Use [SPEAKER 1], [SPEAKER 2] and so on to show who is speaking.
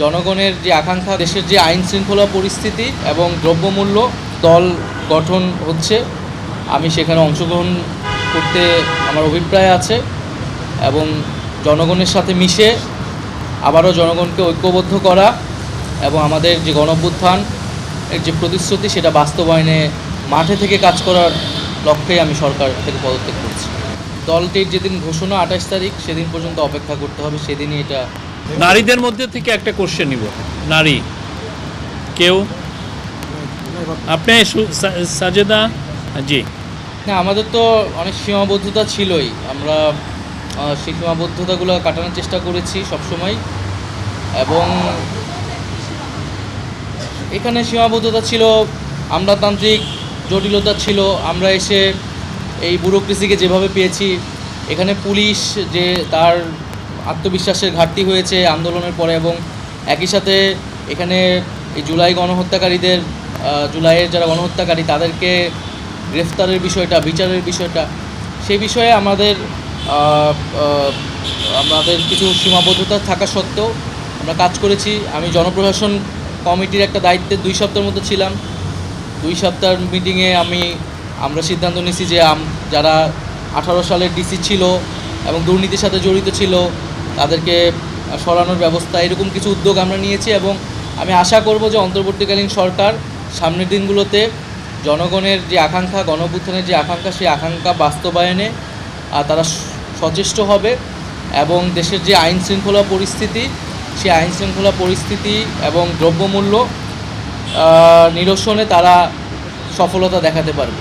[SPEAKER 1] জনগণের যে আকাঙ্ক্ষা, দেশের যে আইন শৃঙ্খলা পরিস্থিতি এবং দ্রব্যমূল্য দল গঠন হচ্ছে, আমি সেখানে অংশগ্রহণ করতে আমার অভিপ্রায় আছে এবং জনগণের সাথে মিশে আবারও জনগণকে ঐক্যবদ্ধ করা এবং আমাদের যে গণভ্যুত্থান এর যে প্রতিশ্রুতি, সেটা বাস্তবায়নে মাঠে থেকে কাজ করার লক্ষ্যে আমি সরকার থেকে পদত্যাগ করছি। দলটির যেদিন ঘোষণা আঠাশ তারিখ, সেদিন পর্যন্ত অপেক্ষা করতে হবে, সেদিনই এটা
[SPEAKER 2] নারীদের মধ্যে থেকে একটা কোশ্চেন নিব। নারী, কেউ? আপনি সাজেদা? জি।
[SPEAKER 1] না, আমাদের তো অনেক সীমাবদ্ধতা ছিলই। আমরা সেই সীমাবদ্ধতাগুলো কাটানোর চেষ্টা করেছি সবসময়। এবং এখানে সীমাবদ্ধতা ছিল, আমলাতান্ত্রিক জটিলতা ছিল। আমরা এসে এই ব্যুরোক্রেসিকে যেভাবে পেয়েছি, এখানে পুলিশ যে তার আত্মবিশ্বাসের ঘাটতি হয়েছে আন্দোলনের পরে এবং একই সাথে এখানে এই জুলাই গণহত্যাকারীদের জুলাইয়ের যারা গণহত্যাকারী তাদেরকে গ্রেফতারের বিষয়টা, বিচারের বিষয়টা, সেই বিষয়ে আমাদের আমাদের কিছু সীমাবদ্ধতা থাকা সত্ত্বেও আমরা কাজ করেছি। আমি জনপ্রশাসন কমিটির একটা দায়িত্বে দুই সপ্তাহের মতো ছিলাম। দুই সপ্তাহের মিটিংয়ে আমি, আমরা সিদ্ধান্ত নিয়েছি যে যারা আঠারো সালের ডিসি ছিল এবং দুর্নীতির সাথে জড়িত ছিল তাদেরকে সরানোর ব্যবস্থা, এরকম কিছু উদ্যোগ আমরা নিয়েছি এবং আমি আশা করব যে অন্তর্বর্তীকালীন সরকার সামনের দিনগুলোতে জনগণের যে আকাঙ্ক্ষা, গণঅভ্যুত্থানের যে আকাঙ্ক্ষা, সেই আকাঙ্ক্ষা বাস্তবায়নে তারা সচেষ্ট হবে এবং দেশের যে আইন শৃঙ্খলা পরিস্থিতি, সেই আইন শৃঙ্খলা পরিস্থিতি এবং দ্রব্যমূল্য নিরসনে তারা সফলতা দেখাতে পারবে।